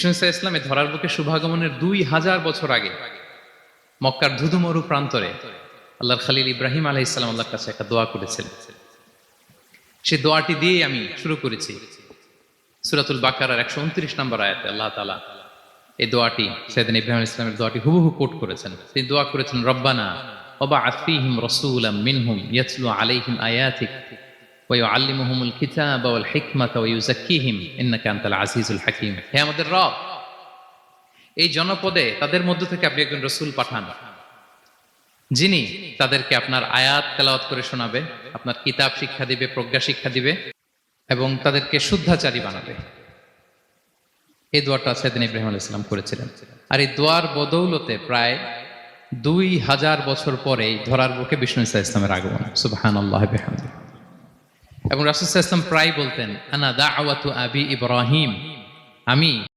বিষ্ণু ইসলামে ধরার বুকে শুভাগমনের দুই হাজার বছর আগে মক্কার ধুধুমরু প্রান্তরে আল্লাহর খালিল ইব্রাহিম আলাহ ইসলাম আল্লাহর কাছে একটা দোয়া করেছিলেন সেই দোয়াটি দিয়ে আমি শুরু করেছি। সুরাতুল বাকার একশো উনত্রিশ নম্বর আয়াতে আল্লাহ তালা এই দোয়াটি সেদিন ইব্রাহিম ইসলামের দোয়াটি হুবহু কোট করেছেন। তিনি দোয়া করেছেন, রব্বানা ওবা আফিহিম রসুলাম মিনহুম ইয়াতলু আলাইহিম আয়াতিক এই জনপদে তাদের মধ্য থেকে আপনি একজন রসুল পাঠান, যিনি তাদেরকে আপনার আয়াত তেলাওয়াত করে শোনাবে, আপনার কিতাব শিক্ষা দিবে, প্রজ্ঞা শিক্ষা দিবে, এবং তাদেরকে শুদ্ধাচারী বানাবে। এই দোয়ারটা সেদিন ইব্রাহিম আল ইসলাম করেছিলেন। আর এই দোয়ার বদৌলতে প্রায় দুই হাজার বছর পরে ধরার বুকে বিষ্ণু ইসলামের আগমন। সুবাহ আল্লাহ এবং রাসুল ইসলাম প্রায় বলতেন আনা দা আওয়াতু আবি ইব্রাহিম? আমি